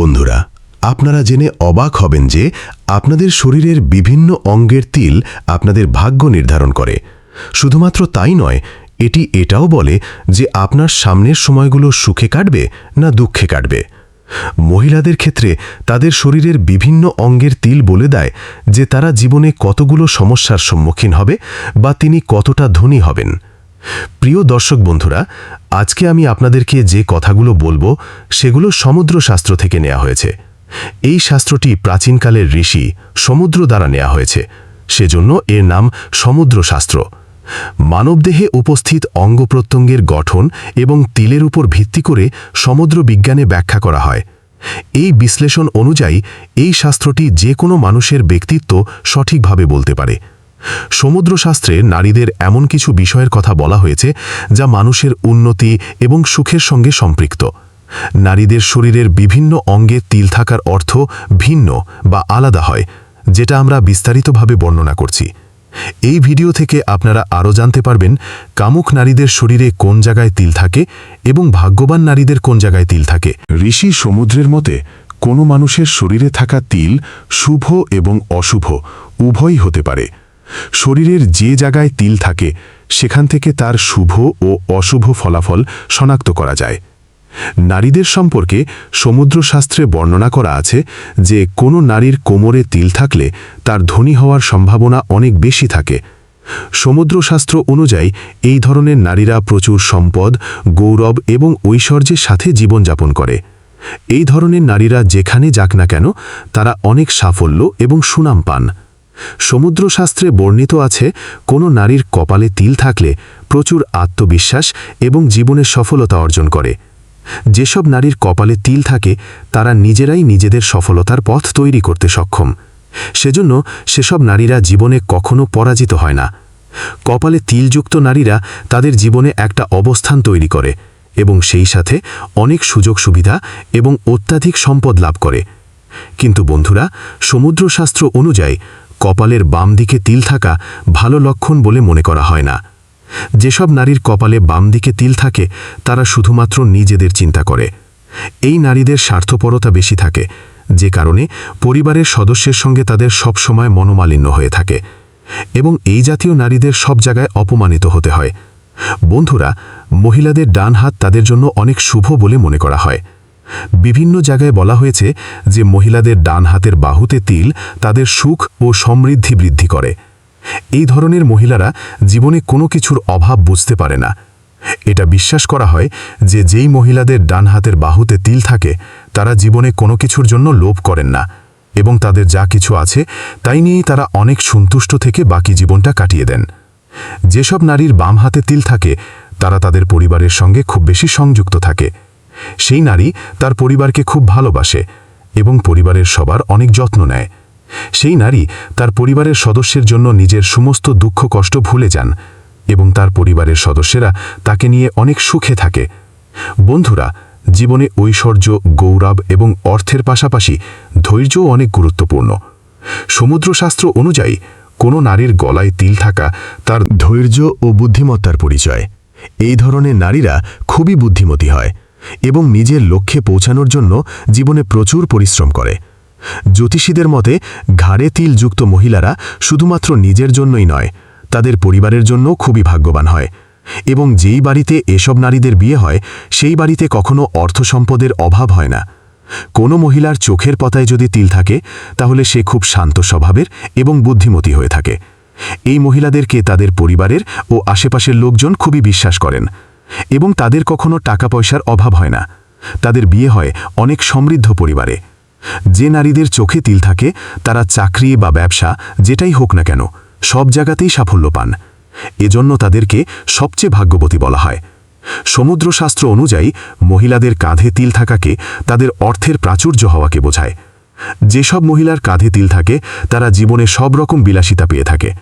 বন্ধুরা, আপনারা জেনে অবাক হবেন যে আপনাদের শরীরের বিভিন্ন অঙ্গের তিল আপনাদের ভাগ্য নির্ধারণ করে। শুধুমাত্র তাই নয়, এটি এটাও বলে যে আপনার সামনের সময়গুলো সুখে কাটবে না দুঃখে কাটবে। মহিলাদের ক্ষেত্রে তাদের শরীরের বিভিন্ন অঙ্গের তিল বলে দেয় যে তারা জীবনে কতগুলো সমস্যার সম্মুখীন হবে বা তিনি কতটা ধনী হবেন। প্রিয় দর্শক বন্ধুরা, আজকে আমি আপনাদেরকে যে কথাগুলো বলব সেগুলো সমুদ্র শাস্ত্র থেকে নেওয়া হয়েছে। এই শাস্ত্রটি প্রাচীনকালের ঋষি সমুদ্র দ্বারা নেওয়া হয়েছে। সেজন্য এর নাম সমুদ্র শাস্ত্র। মানবদেহে উপস্থিত অঙ্গ প্রত্যঙ্গের গঠন এবং তিলের উপর ভিত্তি করে সমুদ্র বিজ্ঞানে ব্যাখ্যা করা হয়। এই বিশ্লেষণ অনুযায়ী এই শাস্ত্রটি যে কোনো মানুষের ব্যক্তিত্ব সঠিকভাবে বলতে পারে। সমুদ্রশাস্ত্রে নারীদের এমন কিছু বিষয়ের কথা বলা হয়েছে যা মানুষের উন্নতি এবং সুখের সঙ্গে সম্পৃক্ত। নারীদের শরীরের বিভিন্ন অঙ্গে তিল থাকার অর্থ ভিন্ন বা আলাদা হয়, যেটা আমরা বিস্তারিতভাবে বর্ণনা করছি। এই ভিডিও থেকে আপনারা আরও জানতে পারবেন কামুক নারীদের শরীরে কোন জায়গায় তিল থাকে এবং ভাগ্যবান নারীদের কোন জায়গায় তিল থাকে। ঋষি সমুদ্রের মতে, কোনো মানুষের শরীরে থাকা তিল শুভ এবং অশুভ, উভয়ই হতে পারে। শরীরের যে জায়গায় তিল থাকে, সেখান থেকে তার শুভ ও অশুভ ফলাফল শনাক্ত করা যায়। নারীদের সম্পর্কে সমুদ্রশাস্ত্রে বর্ণনা করা আছে যে, কোনো নারীর কোমরে তিল থাকলে তার ধনী হওয়ার সম্ভাবনা অনেক বেশি থাকে। সমুদ্রশাস্ত্র অনুযায়ী, এই ধরনের নারীরা প্রচুর সম্পদ, গৌরব এবং ঐশ্বর্যের সাথে জীবনযাপন করে। এই ধরনের নারীরা যেখানে যাক না কেন, তারা অনেক সাফল্য এবং সুনাম পান। সমুদ্রশাস্ত্রে বর্ণিত আছে, কোনো নারীর কপালে তিল থাকলে প্রচুর আত্মবিশ্বাস এবং জীবনের সফলতা অর্জন করে। যেসব নারীর কপালে তিল থাকে, তারা নিজেরাই নিজেদের সফলতার পথ তৈরি করতে সক্ষম। সেজন্য সেসব নারীরা জীবনে কখনো পরাজিত হয় না। কপালে তিলযুক্ত নারীরা তাদের জীবনে একটা অবস্থান তৈরি করে এবং সেই সাথে অনেক সুযোগ সুবিধা এবং অত্যাধিক সম্পদ লাভ করে। কিন্তু বন্ধুরা, সমুদ্রশাস্ত্র অনুযায়ী কপালের বাম দিকে তিল থাকা ভালো লক্ষণ বলে মনে করা হয় না। যেসব নারীর কপালে বাম দিকে তিল থাকে, তারা শুধুমাত্র নিজেদের চিন্তা করে। এই নারীদের স্বার্থপরতা বেশি থাকে, যে কারণে পরিবারের সদস্যের সঙ্গে তাদের সবসময় মনোমালিন্য হয়ে থাকে এবং এই জাতীয় নারীদের সব জায়গায় অপমানিত হতে হয়। বন্ধুরা, মহিলাদের ডান হাত তাদের জন্য অনেক শুভ বলে মনে করা হয়। বিভিন্ন জায়গায় বলা হয়েছে যে মহিলাদের ডান হাতের বাহুতে তিল তাদের সুখ ও সমৃদ্ধি বৃদ্ধি করে। এই ধরনের মহিলারা জীবনে কোনো কিছুর অভাব বুঝতে পারে না। এটা বিশ্বাস করা হয় যে যেই মহিলাদের ডান হাতের বাহুতে তিল থাকে, তারা জীবনে কোনো কিছুর জন্য লোভ করেন না এবং তাদের যা কিছু আছে তাই নিয়েই তারা অনেক সন্তুষ্ট থেকে বাকি জীবনটা কাটিয়ে দেন। যেসব নারীর বাম হাতে তিল থাকে, তারা তাদের পরিবারের সঙ্গে খুব বেশি সংযুক্ত থাকে। সেই নারী তার পরিবারকে খুব ভালোবাসে এবং পরিবারের সবার অনেক যত্ন নেয়। সেই নারী তার পরিবারের সদস্যের জন্য নিজের সমস্ত দুঃখ কষ্ট ভুলে যান এবং তার পরিবারের সদস্যেরা তাকে নিয়ে অনেক সুখে থাকে। বন্ধুরা, জীবনে ঐশ্বর্য, গৌরব এবং অর্থের পাশাপাশি ধৈর্যও অনেক গুরুত্বপূর্ণ। সমুদ্রশাস্ত্র অনুযায়ী, কোনো নারীর গলায় তিল থাকা তার ধৈর্য ও বুদ্ধিমত্তার পরিচয়। এই ধরনের নারীরা খুবই বুদ্ধিমতী হয়। এবং নিজের লক্ষ্যে পৌঁছানোর জন্য জীবনে প্রচুর পরিশ্রম করে। জ্যোতিষীদের মতে, ঘাড়ে তিলযুক্ত মহিলারা শুধুমাত্র নিজের জন্যই নয়, তাদের পরিবারের জন্য খুবই ভাগ্যবান হয়। এবং যেই বাড়িতে এসব নারীদের বিয়ে হয়, সেই বাড়িতে কখনো অর্থ সম্পদের অভাব হয় না। কোনো মহিলার চোখের পতায় যদি তিল থাকে, তাহলে সে খুব শান্ত স্বভাবের এবং বুদ্ধিমতী হয়ে থাকে। এই মহিলাদেরকে তাদের পরিবারের ও আশেপাশের লোকজন খুবই বিশ্বাস করেন। এবং তাদের কখনো টাকা পয়সার অভাব হয় না। তাদের বিয়ে হয় অনেক সমৃদ্ধ পরিবারে। যে নারীদের চোখে তিল থাকে, তারা চাকরি বা ব্যবসা, যেটাই হোক না কেন, সব জায়গাতেই সাফল্য পান। এজন্য তাদেরকে সবচেয়ে ভাগ্যবতী বলা হয়। সমুদ্রশাস্ত্র অনুযায়ী, মহিলাদের কাঁধে তিল থাকাকে তাদের অর্থের প্রাচুর্য হওয়াকে বোঝায়। যেসব মহিলার কাঁধে তিল থাকে, তারা জীবনে সব রকম বিলাসিতা পেয়ে থাকে।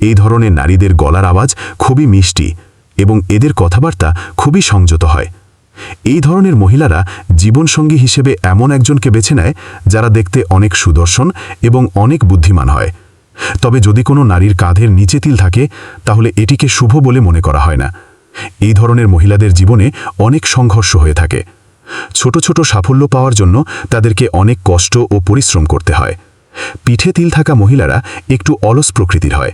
এই ধরনের নারীদের গলার আওয়াজ খুবই মিষ্টি। এবং এদের কথাবার্তা খুবই সংযত হয়। এই ধরনের মহিলারা জীবনসঙ্গী হিসেবে এমন একজনকে বেছে নেয় যারা দেখতে অনেক সুদর্শন এবং অনেক বুদ্ধিমান হয়। তবে যদি কোনো নারীর কাঁধের নিচে তিল থাকে, তাহলে এটিকে শুভ বলে মনে করা হয় না। এই ধরনের মহিলাদের জীবনে অনেক সংঘর্ষ হয়ে থাকে। ছোট ছোট সাফল্য পাওয়ার জন্য তাদেরকে অনেক কষ্ট ও পরিশ্রম করতে হয়। পিঠে তিল থাকা মহিলারা একটু অলস প্রকৃতির হয়।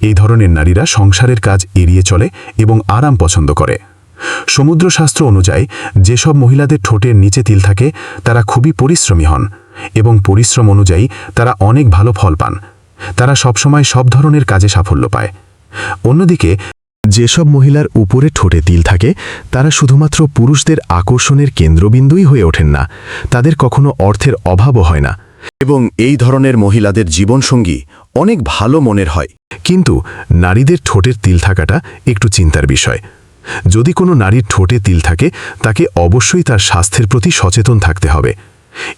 এই ধরনের নারীরা সংসারের কাজ এড়িয়ে চলে এবং আরাম পছন্দ করে। সমুদ্রশাস্ত্র অনুযায়ী, যেসব মহিলাদের ঠোঁটের নিচে তিল থাকে, তারা খুবই পরিশ্রমী হন এবং পরিশ্রম অনুযায়ী তারা অনেক ভালো ফল পান। তারা সবসময় সব ধরনের কাজে সাফল্য পায়। অন্যদিকে, যেসব মহিলার উপরে ঠোঁটে তিল থাকে, তারা শুধুমাত্র পুরুষদের আকর্ষণের কেন্দ্রবিন্দুই হয়ে ওঠেন না। তাদের কখনো অর্থের অভাবও হয় না। এবং এই ধরনের মহিলাদের জীবনসঙ্গী অনেক ভালো মনের হয়। কিন্তু নারীদের ঠোঁটের তিল থাকাটা একটু চিন্তার বিষয়। যদি কোনো নারীর ঠোঁটে তিল থাকে, তাকে অবশ্যই তার স্বাস্থ্যের প্রতি সচেতন থাকতে হবে।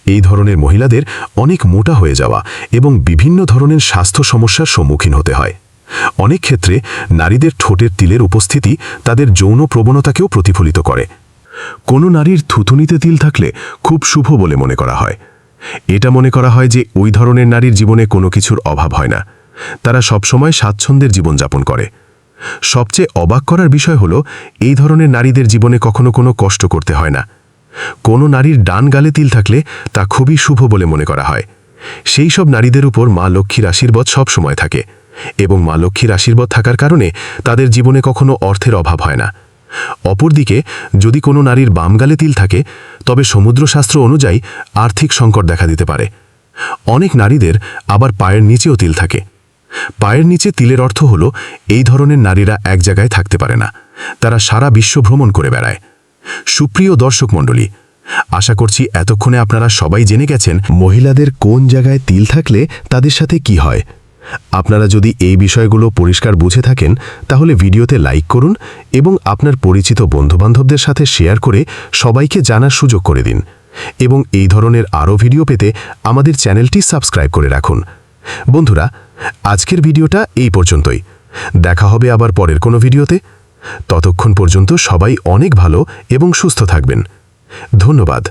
এই ধরনের মহিলাদের অনেক মোটা হয়ে যাওয়া এবং বিভিন্ন ধরনের স্বাস্থ্য সমস্যার সম্মুখীন হতে হয়। অনেক ক্ষেত্রে নারীদের ঠোঁটের তিলের উপস্থিতি তাদের যৌন প্রবণতাকেও প্রতিফলিত করে। কোনো নারীর থুথুনিতে তিল থাকলে খুব শুভ বলে মনে করা হয়। এটা মনে করা হয় যে ওই ধরনের নারীর জীবনে কোনো কিছুর অভাব হয় না। তারা সবসময় স্বাচ্ছন্দ্যের জীবনযাপন করে। সবচেয়ে অবাক করার বিষয় হল, এই ধরনের নারীদের জীবনে কখনো কোনো কষ্ট করতে হয় না। কোনো নারীর ডান গালে তিল থাকলে তা খুবই শুভ বলে মনে করা হয়। সেই সব নারীদের উপর মা লক্ষ্মীর আশীর্বাদ সব সময় থাকে এবং মা লক্ষ্মীর আশীর্বাদ থাকার কারণে তাদের জীবনে কখনো অর্থের অভাব হয় না। অপরদিকে, যদি কোনো নারীর বামগালে তিল থাকে, তবে সমুদ্রশাস্ত্র অনুযায়ী আর্থিক সংকট দেখা দিতে পারে। অনেক নারীদের আবার পায়ের নিচেও তিল থাকে। পায়ের নিচে তিলের অর্থ হল, এই ধরনের নারীরা এক জায়গায় থাকতে পারে না। তারা সারা বিশ্ব ভ্রমণ করে বেড়ায়। সুপ্রিয় দর্শক মণ্ডলী, আশা করছি এতক্ষণে আপনারা সবাই জেনে গেছেন মহিলাদের কোন জায়গায় তিল থাকলে তাদের সাথে কি হয়। আপনারা যদি এই বিষয়গুলো পরিষ্কার বুঝে থাকেন, তাহলে ভিডিওতে লাইক করুন এবং আপনার পরিচিত বন্ধুবান্ধবদের সাথে শেয়ার করে সবাইকে জানার সুযোগ করে দিন। এবং এই ধরনের আরও ভিডিও পেতে আমাদের চ্যানেলটি সাবস্ক্রাইব করে রাখুন। বন্ধুরা, আজকের ভিডিওটা এই পর্যন্তই। দেখা হবে আবার পরের কোনো ভিডিওতে। ততক্ষণ পর্যন্ত সবাই অনেক ভালো এবং সুস্থ থাকবেন। ধন্যবাদ।